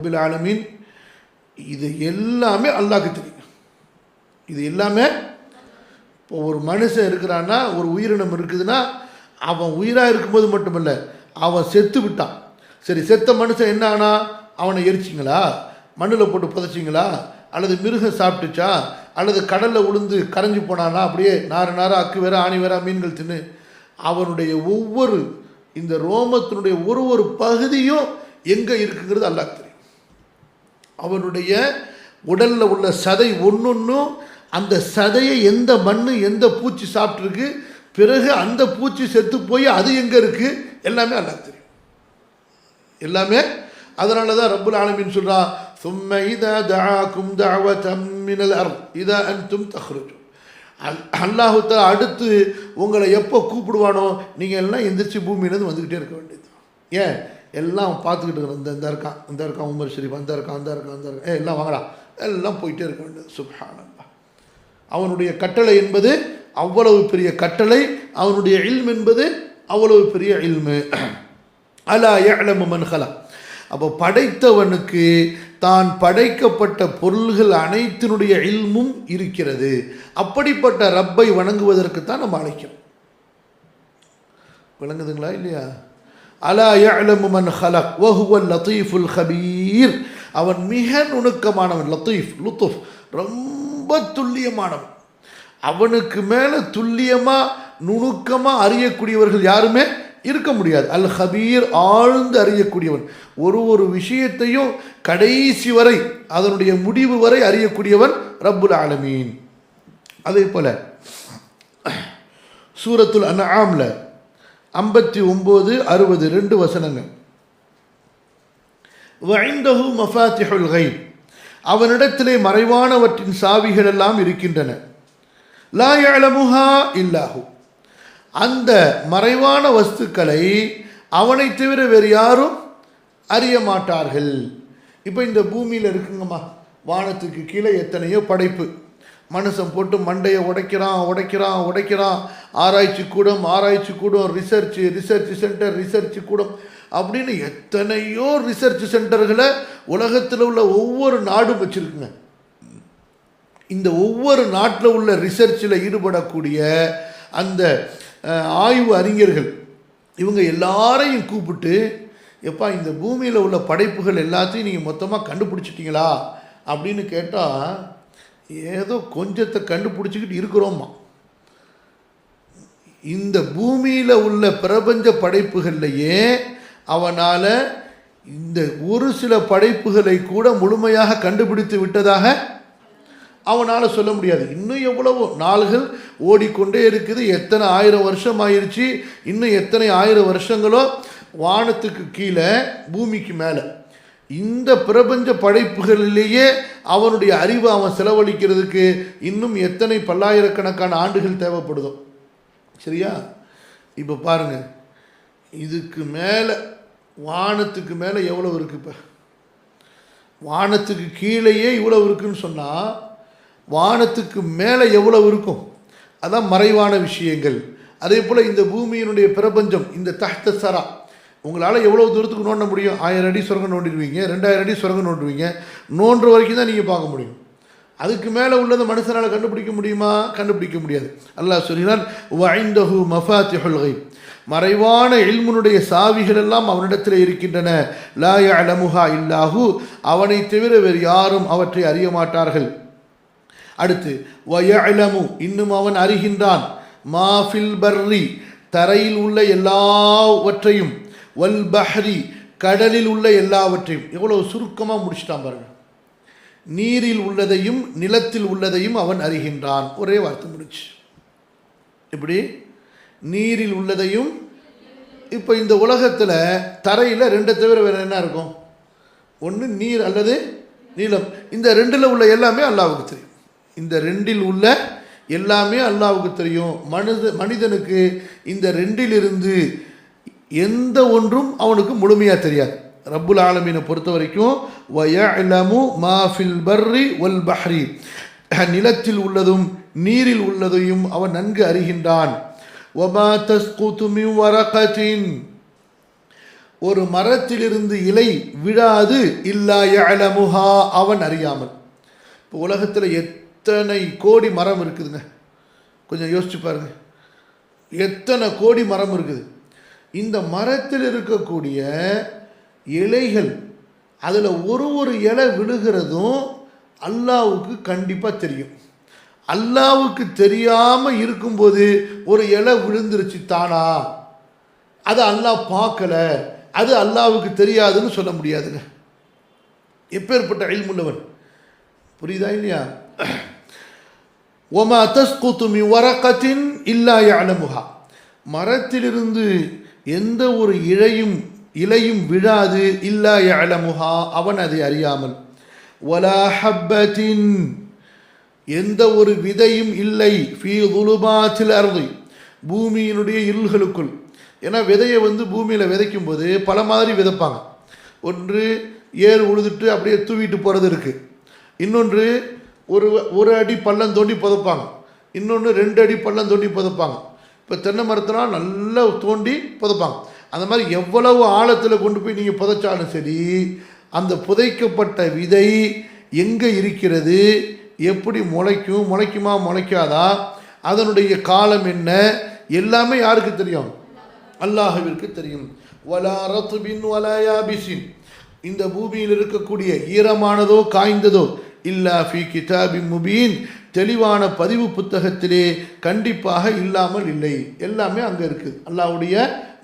ரபில் ஆலமீன். இது எல்லாமே அல்லாக்கு தெரியும். இது எல்லாமே இப்போ ஒரு மனுஷன் இருக்கிறான்னா ஒரு உயிரினம் இருக்குதுன்னா அவன் உயிராக இருக்கும்போது மட்டுமல்ல அவன் செத்து விட்டான். சரி செத்த மனுஷன் என்ன ஆனா அவனை எரிச்சிங்களா? மண்ணில் போட்டு புதைச்சிங்களா? அல்லது மிருகம் சாப்பிட்டுச்சா? அல்லது கடலில் உளுந்து கரைஞ்சு போனானா அப்படியே நாறு நாரா அக்கு வேற ஆணி வேற மீன்கள் தின்னு அவனுடைய ஒவ்வொரு இந்த ரோமத்தினுடைய ஒரு ஒரு பகுதியும் எங்கே இருக்குங்கிறது அல்லாஹ் தெரியும். அவனுடைய உடல்ல உள்ள சதை ஒன்னொன்னும் அந்த சதையை எந்த மண்ணு எந்த பூச்சி சாப்பிட்ருக்கு பிறகு அந்த பூச்சி செத்து போய் அது எங்கே இருக்கு எல்லாமே அல்லாஹ் தெரியும் எல்லாமே அதனால தான் ரப்புல் ஆலமீன் சொல்றா ثم إذا دعاكم دعوة من الأرض إذا أنتم تخرجون அல்லாஹு தஆலா அடுத்து உங்களை எப்போ கூப்பிடுவானோ நீங்கள் எல்லாம் எந்திரிச்சு பூமியிலேருந்து வந்துக்கிட்டே இருக்க வேண்டியது ஏன் எல்லாம் பார்த்துக்கிட்டு இருக்கிறோம் இந்த இந்த இருக்கான் இந்த இருக்கான் உமர் ஷரீஃப் அந்த இருக்கான் அந்த இருக்கான் அந்த இருக்கான் ஏ எல்லாம் வாங்கடா. எல்லாம் போயிட்டே இருக்க வேண்டியது. சுப்ஹானல்லாஹ். அவனுடைய கட்டளை என்பது அவ்வளவு பெரிய கட்டளை. அவனுடைய இல்ம் என்பது அவ்வளவு பெரிய இல்மு. அலா ஏழமு மன்ஹலா அப்போ படைத்தவனுக்கு தான் படைக்கப்பட்ட பொருள்கள் அனைத்தினுடைய இல்மும் இருக்கிறது. அப்படிப்பட்ட ரப்பை வணங்குவதற்கு தான் நம்ம அழைக்கிறோம். விளங்குதுங்களா இல்லையா? அலா யஅலமு மன் ஹலக் வஹுவல் லத்தீஃபுல் ஹபீர் அவன் மிக நுணுக்கமானவன் லத்தீஃப் லுத்துஃப் ரொம்ப துல்லியமானவன். அவனுக்கு மேலே துல்லியமாக நுணுக்கமாக அறியக்கூடியவர்கள் யாருமே இருக்க முடியாது. அல் ஹபீர் ஆழ்ந்து அறியக்கூடியவன். ஒரு ஒரு விஷயத்தையும் கடைசி வரை அதனுடைய முடிவு வரை அறியக்கூடியவன் ரப்புல் ஆலமீன். அதே போல் சூரத்துல் அன்ஆம்ல ஐம்பத்தி ஒம்பது அறுபது ரெண்டு வசனங்கள். வைந்தகு மஃபாத்திஹுல் கைப் அவனிடத்திலே மறைவானவற்றின் சாவிகள் எல்லாம் இருக்கின்றன. லா யஅலமுஹா இல்லாஹு. அந்த மறைவான வஸ்துக்களை அவனை தவிர வேறு யாரும் அறிய மாட்டார்கள். இப்போ இந்த பூமியில் இருக்குங்கம்மா வானத்துக்கு கீழே எத்தனையோ படைப்பு. மனுஷன் போட்டு மண்டையை உடைக்கிறான் உடைக்கிறான் உடைக்கிறான். ஆராய்ச்சி கூடம் ஆராய்ச்சி கூடம் ரிசர்ச் ரிசர்ச் சென்டர் ரிசர்ச் கூடம் அப்படின்னு எத்தனையோ ரிசர்ச் சென்டர்களை உலகத்தில் உள்ள ஒவ்வொரு நாடும் வச்சுருக்குங்க. இந்த ஒவ்வொரு நாட்டில் உள்ள ரிசர்ச்சில் ஈடுபடக்கூடிய அந்த ஆய்வு அறிஞர்கள் இவங்க எல்லாரையும் கூப்பிட்டு எப்பா இந்த பூமியில் உள்ள படைப்புகள் எல்லாத்தையும் நீங்கள் மொத்தமாக கண்டுபிடிச்சிட்டிங்களா? அப்படின்னு கேட்டால் ஏதோ கொஞ்சத்தை கண்டுபிடிச்சிக்கிட்டு இருக்கிறோமா? இந்த பூமியில் உள்ள பிரபஞ்ச படைப்புகள்லையே அவனால் இந்த ஒரு சில படைப்புகளை கூட முழுமையாக கண்டுபிடித்து விட்டதாக அவனால் சொல்ல முடியாது. இன்னும் எவ்வளவோ நாள்கள் ஓடிக்கொண்டே இருக்குது. எத்தனை ஆயிரம் வருஷம் ஆயிடுச்சு இன்னும் எத்தனை ஆயிரம் வருஷங்களோ வானத்துக்கு கீழே பூமிக்கு மேலே. இந்த பிரபஞ்ச படைப்புகளிலேயே அவனுடைய அறிவை அவன் செலவழிக்கிறதுக்கு இன்னும் எத்தனை பல்லாயிரக்கணக்கான ஆண்டுகள் தேவைப்படுதோ? சரியா? இப்போ பாருங்க. இதுக்கு மேலே வானத்துக்கு மேலே எவ்வளோ இருக்கு இப்போ? வானத்துக்கு கீழேயே இவ்வளவு இருக்குன்னு சொன்னால் வானத்துக்கு மேலே எவ்வளவு இருக்கும்? அதான் மறைவான விஷயங்கள். அதே போல் இந்த பூமியினுடைய பிரபஞ்சம் இந்த தஹ்த சரா உங்களால் எவ்வளோ தூரத்துக்கு நோண்ட முடியும்? ஆயிரம் அடி சுரங்க நோண்டிடுவீங்க ரெண்டாயிரம் அடி சுரங்க நோண்டுவீங்க. நோன்ற வரைக்கும் தான் நீங்கள் பார்க்க முடியும். அதுக்கு மேலே உள்ளதை மனுஷனால் கண்டுபிடிக்க முடியுமா? கண்டுபிடிக்க முடியாது. அல்லாஹ் சொல்கிறான் வைந்தஹு மஃபாத்திஹுல் கைப் மறைவான இல்முனுடைய சாவிகள் எல்லாம் அவனிடத்தில் இருக்கின்றன. லாய அலமுஹா இல்லாஹு அவனை தவிர வேறு யாரும் அவற்றை அறிய மாட்டார்கள். அடுத்து வயலமு இன்னும் அவன் அறிகின்றான். மாஃபில் பர்ரி தரையில் உள்ள எல்லாவற்றையும் வல் பஹ்ரி கடலில் உள்ள எல்லாவற்றையும். எவ்வளோ சுருக்கமாக முடிச்சிட்டான் பாருங்க. நீரில் உள்ளதையும் நிலத்தில் உள்ளதையும் அவன் அறிகின்றான். ஒரே வார்த்தை முடிச்சு இப்படி நீரில் உள்ளதையும் இப்போ இந்த உலகத்தில் தரையில் ரெண்டை தவிர வேறு என்ன இருக்கும்? ஒன்று நீர் அல்லது நீளம் இந்த ரெண்டில் உள்ள எல்லாமே அல்லாவுக்கு தெரியும். இந்த ரெண்டில் உள்ள எல்லாமே அல்லாவுக்கு தெரியும். மனித மனிதனுக்கு இந்த ரெண்டிலிருந்து எந்த ஒன்றும் அவனுக்கு முழுமையாக தெரியாது. ரப்புல் ஆலமீனை பொறுத்த வரைக்கும் வயலமு மாஃபில் பர்ரி ஒல் பஹ்ரி. நிலத்தில் உள்ளதும் நீரில் உள்ளதையும் அவன் நன்கு அறிகின்றான். ஒமா தஸ்கூத்துமி வரகத்தின் ஒரு மரத்திலிருந்து இலை விழாது இல்லா யலமுஹா அவன் அறியாமல். இப்போ உலகத்தில் எத்தனை கோடி மரம் இருக்குதுங்க? கொஞ்சம் யோசிச்சு பாருங்கள் எத்தனை கோடி மரம் இருக்குது? இந்த மரத்தில் இருக்கக்கூடிய இலைகள் அதில் ஒரு ஒரு இலை விழுகிறதும் அல்லாவுக்கு கண்டிப்பாக தெரியும். அல்லாவுக்கு தெரியாமல் இருக்கும்போது ஒரு இலை விழுந்துருச்சு தானா? அது அல்லாஹ் பார்க்கல. அது அல்லாவுக்கு தெரியாதுன்னு சொல்ல முடியாதுங்க. எப்பேற்பட்ட அயல்முள்ளவன் புரியுதா இல்லையா? ஒமா தஸ்குத்துமி வரக்கத்தின் இல்லா யஅலமுஹா. மரத்திலிருந்து எந்த ஒரு இழையும் இலையும் விழாது. இல்லா யஅலமுஹா. அவன் அதை அறியாமல். வலா எந்த ஒரு விதையும் இல்லை. ஃபீ துலுபாத்தில் அருதி. பூமியினுடைய இருள்களுக்குள். ஏன்னா விதையை வந்து பூமியில் விதைக்கும் போது பல மாதிரி விதைப்பாங்க. ஒன்று ஏர் உழுதுட்டு அப்படியே தூவிட்டு போகிறது இருக்குது இன்னொன்று ஒரு ஒரு அடி பள்ளம் தோண்டி புதைப்பாங்க. இன்னொன்று ரெண்டு அடி பள்ளம் தோண்டி புதைப்பாங்க. இப்போ தென்னை மரத்தினால் நல்லா தோண்டி புதைப்பாங்க. அந்த மாதிரி எவ்வளவு ஆழத்தில் கொண்டு போய் நீங்கள் புதைச்சாலும் சரி அந்த புதைக்கப்பட்ட விதை எங்கே இருக்கிறது எப்படி முளைக்கும் முளைக்குமா முளைக்காதா அதனுடைய காலம் என்ன எல்லாமே யாருக்கு தெரியும்? அல்லாஹுவிற்கு தெரியும். வலா ரத்துபின் வலா யாபிசின். இந்த பூமியில் இருக்கக்கூடிய ஈரமானதோ காய்ந்ததோ இல்லா ஃபி கிதாபி முபீன். தெளிவான பதிவு புத்தகத்திலே கண்டிப்பாக இல்லாமல் இல்லை. எல்லாமே அங்கே இருக்குது அல்லாவுடைய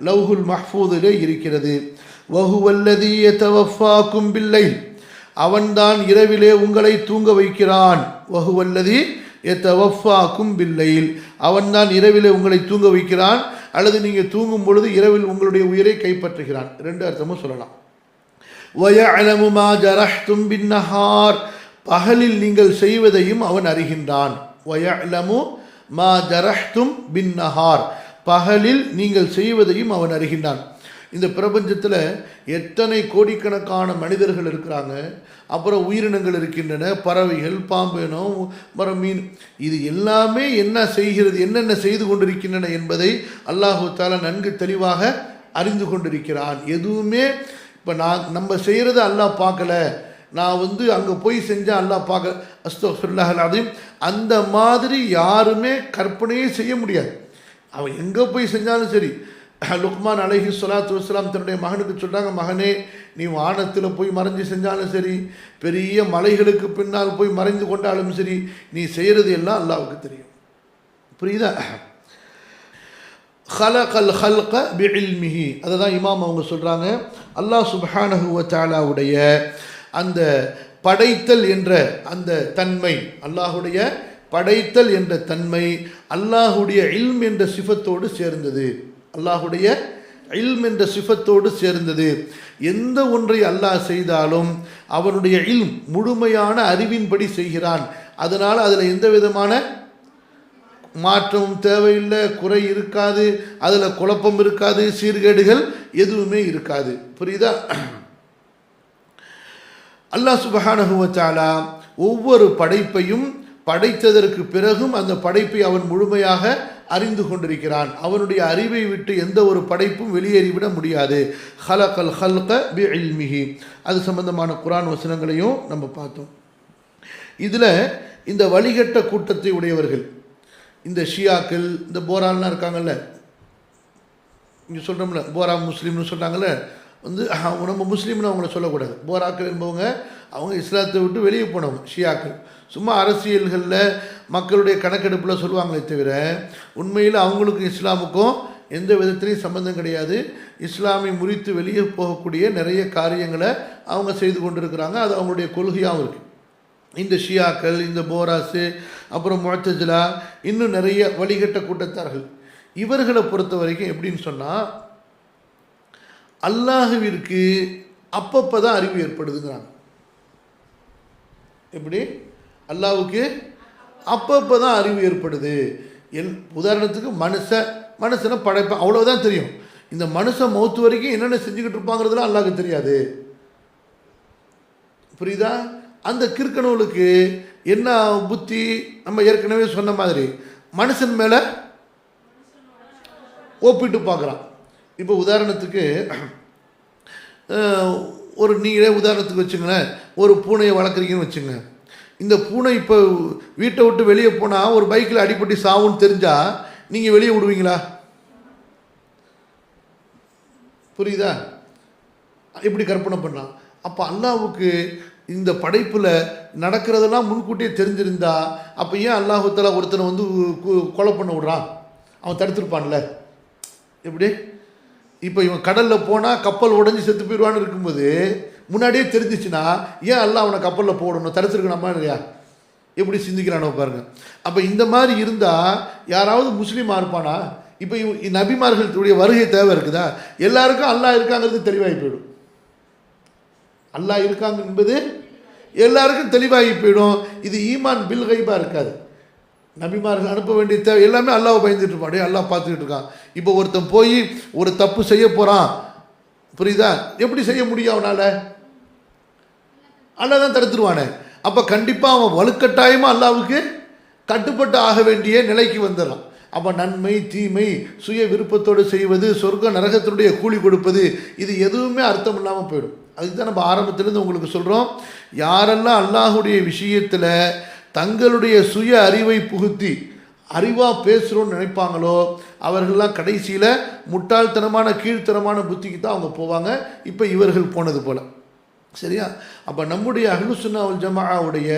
லவ்ஹுல் மஹ்பூதிலே இருக்கிறது. வஹுவல்லதி தவஃபாக்கும் பிள்ளை அவன்தான் இரவிலே உங்களை தூங்க வைக்கிறான். வகுவல்லதி எத்தவஃபாக்கும் பில்லையில் அவன்தான் இரவிலே உங்களை தூங்க வைக்கிறான். அல்லது நீங்கள் தூங்கும் பொழுது இரவில் உங்களுடைய உயிரை கைப்பற்றுகிறான். ரெண்டு அர்த்தமும் சொல்லலாம். வய அனமுமா ஜரஹ்தும் பின்னஹார் பகலில் நீங்கள் செய்வதையும் அவன் அறிகின்றான். வயஅலமு மா ஜரஹ்தும் பின்னஹார் பகலில் நீங்கள் செய்வதையும் அவன் அறிகின்றான். இந்த பிரபஞ்சத்தில் எத்தனை கோடிக்கணக்கான மனிதர்கள் இருக்கிறாங்க. அப்புறம் உயிரினங்கள் இருக்கின்றன. பறவைகள் பாம்பினம் மரம் மீன். இது எல்லாமே என்ன செய்கிறது என்னென்ன செய்து கொண்டிருக்கின்றன என்பதை அல்லாஹு தாலா நன்கு தெளிவாக அறிந்து கொண்டிருக்கிறான். எதுவுமே இப்போ நான் நம்ம செய்கிறத அல்லாஹ் பார்க்கல. நான் வந்து அங்கே போய் செஞ்சால் அல்லாஹ் பார்க்க அஸ்தோ சொல்லாஹலாதையும் அந்த மாதிரி யாருமே கற்பனையே செய்ய முடியாது. அவன் எங்கே போய் செஞ்சாலும் சரி. லுக்மான் அலஹி சொலாத்து வஸ்லாம் தன்னுடைய மகனுக்கு சொல்கிறாங்க மகனே நீ வானத்தில் போய் மறைஞ்சு செஞ்சாலும் சரி பெரிய மலைகளுக்கு பின்னால் போய் மறைந்து கொண்டாலும் சரி நீ செய்கிறது எல்லாம் அல்லாவுக்கு தெரியும். புரியுதா? ஹலகல் ஹல்க பிஇல்மிஹி. அதை தான் இமாம் அவங்க சொல்கிறாங்க அல்லாஹ் சுபஹானஹுவ வ அந்த படைத்தல் என்ற அந்த தன்மை அல்லாஹுடைய படைத்தல் என்ற தன்மை அல்லாஹுடைய இல்ம் என்ற சிஃபத்தோடு சேர்ந்தது. அல்லாஹுடைய இல்ம் என்ற சிஃபத்தோடு சேர்ந்தது. எந்த ஒன்றை அல்லாஹ் செய்தாலும் அவனுடைய இல்ம் முழுமையான அறிவின்படி செய்கிறான். அதனால் அதில் எந்த விதமான மாற்றமும் தேவையில்லை குறை இருக்காது அதில் குழப்பம் இருக்காது சீர்கேடுகள் எதுவுமே இருக்காது. புரியுதா? அல்லாஹ் சுபஹானகுவத்தாலா ஒவ்வொரு படைப்பையும் படைத்ததற்கு பிறகும் அந்த படைப்பை அவன் முழுமையாக அறிந்து கொண்டிருக்கிறான். அவனுடைய அறிவை விட்டு எந்த ஒரு படைப்பும் வெளியேறிவிட முடியாது. ஹலகல் ஹல்க பி இல்மிஹி. அது சம்பந்தமான குரான் வசனங்களையும் நம்ம பார்த்தோம். இதில் இந்த வழிகட்ட கூட்டத்தை உடையவர்கள் இந்த ஷியாக்கள் இந்த போரான்லாம் இருக்காங்கல்ல இங்கே சொல்கிறோம்ல போரா முஸ்லீம்னு சொல்கிறாங்கல்ல வந்து நம்ம முஸ்லீம்னு அவங்கள சொல்லக்கூடாது. போராக்கள் என்பவங்க அவங்க இஸ்லாத்தை விட்டு வெளியே போனவங்க ஷியாக்கள். சும்மா அரசியல்களில் மக்களுடைய கணக்கெடுப்பில் சொல்லுவாங்களே தவிர உண்மையில் அவங்களுக்கும் இஸ்லாமுக்கும் எந்த விதத்திலையும் சம்மந்தம் கிடையாது. இஸ்லாமை முறித்து வெளியே போகக்கூடிய நிறைய காரியங்களை அவங்க செய்து கொண்டிருக்கிறாங்க. அது அவங்களுடைய கொள்கையாகவும் இருக்குது இந்த ஷியாக்கள் இந்த போராஸு அப்புறம் முழத்தஜிலா இன்னும் நிறைய வழிகட்ட கூட்டத்தார்கள். இவர்களை பொறுத்த வரைக்கும் எப்படின்னு சொன்னால் அல்லாஹுவிற்கு அப்பப்போ தான் அறிவு ஏற்படுதுங்கிறாங்க. எப்படி? அல்லாவுக்கு அப்பப்போ தான் அறிவு ஏற்படுது. எல் உதாரணத்துக்கு மனுஷ மனுஷனை படைப்பேன் அவ்வளோதான் தெரியும். இந்த மனுஷன் மௌத்து வரைக்கும் என்னென்ன செஞ்சுக்கிட்டு இருப்பாங்கிறதுலாம் அல்லாவுக்கு தெரியாது. புரியுதா? அந்த கிறுக்கணவளுக்கு என்ன புத்தி? நம்ம ஏற்கனவே சொன்ன மாதிரி மனுஷன் மேலே ஒப்பிட்டு பார்க்குறான். இப்போ உதாரணத்துக்கு ஒரு நீங்களே உதாரணத்துக்கு வச்சுங்களேன். ஒரு பூனையை வளர்க்குறீங்கன்னு வச்சுங்க. இந்த பூனை இப்போ வீட்டை விட்டு வெளியே போனால் ஒரு பைக்கில் அடிபட்டு சாவுன்னு தெரிஞ்சால் நீங்கள் வெளியே விடுவீங்களா? புரியுதா? இப்படி கற்பனை பண்ணலாம். அப்போ அல்லாவுக்கு இந்த படைப்பில் நடக்கிறதெல்லாம் முன்கூட்டியே தெரிஞ்சிருந்தா அப்போ ஏன் அல்லாஹுத்தலா ஒருத்தனை வந்து கொலை பண்ண விடுறான்? அவன் தடுத்திருப்பான்ல. எப்படி? இப்போ இவன் கடலில் போனால் கப்பல் உடஞ்சி செத்து போயிடுவான்னு இருக்கும்போது முன்னாடியே தெரிஞ்சிச்சுன்னா ஏன் அல்லாஹ் அவனை கப்பலில் போடணும்? தடுத்துருக்கணுமா இல்லையா? எப்படி சிந்திக்கிறானோ பாருங்க. அப்போ இந்த மாதிரி இருந்தால் யாராவது முஸ்லீமாக இருப்பானா? இப்போ நபிமார்களுடைய வருகை தேவை இருக்குதா? எல்லாருக்கும் அல்லாஹ் இருக்காங்கிறது தெளிவாகி போயிடும். அல்லாஹ் இருக்காங்க என்பது எல்லாருக்கும் தெளிவாகி போயிடும். இது ஈமான் பில் கைபாக இருக்காது. நபிமார்கள் அனுப்ப வேண்டிய தேவை எல்லாமே அல்லாஹ் பயந்துட்டு இருப்பான். டேய் பார்த்துக்கிட்டு இருக்கான். இப்போ ஒருத்தன் போய் ஒரு தப்பு செய்ய போகிறான் புரியுதா? எப்படி செய்ய முடியும் அவனால்? அல்லாஹ் தான் தடுத்துருவானே. அப்போ கண்டிப்பாக அவன் வலுக்கட்டாயமாக அல்லாவுக்கு கட்டுப்பட்டு ஆக வேண்டிய நிலைக்கு வந்துடுறான். அப்போ நன்மை தீமை சுய விருப்பத்தோடு செய்வது சொர்க்க நரகத்தினுடைய கூலி கொடுப்பது இது எதுவுமே அர்த்தம் இல்லாமல் போயிடும். அதுக்கு தான் நம்ம ஆரம்பத்திலேருந்து உங்களுக்கு சொல்கிறோம் யாரெல்லாம் அல்லாஹுடைய விஷயத்தில் தங்களுடைய சுய அறிவை புகுத்தி அறிவாக பேசுகிறோன்னு நினைப்பாங்களோ அவர்கள்லாம் கடைசியில் முட்டாள்தனமான கீழ்த்தனமான புத்திக்கு தான் அவங்க போவாங்க. இப்போ இவர்கள் போனது போல். சரியா? அப்போ நம்முடைய அஹ்லுசுன்னாவல் ஜமாவுடைய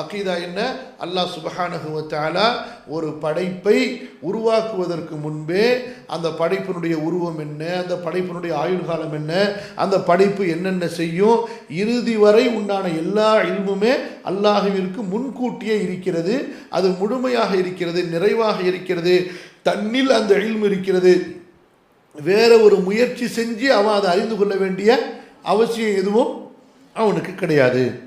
அக்கீதா என்ன? அல்லாஹ் சுபஹானஹு ஒரு படைப்பை உருவாக்குவதற்கு முன்பே அந்த படைப்பினுடைய உருவம் என்ன? அந்த படைப்பினுடைய ஆயுள் காலம் என்ன? அந்த படைப்பு என்னென்ன செய்யும்? இறுதி வரை உண்டான எல்லா இல்முமே அல்லாஹுவிற்கு முன்கூட்டியே இருக்கிறது. அது முழுமையாக இருக்கிறது நிறைவாக இருக்கிறது. தன்னில் அந்த இல்மு இருக்கிறது. வேற ஒரு முயற்சி செஞ்சு அவன் அதை அறிந்து கொள்ள வேண்டிய அவசியம் எதுவும் அவனுக்கு கிடையாது.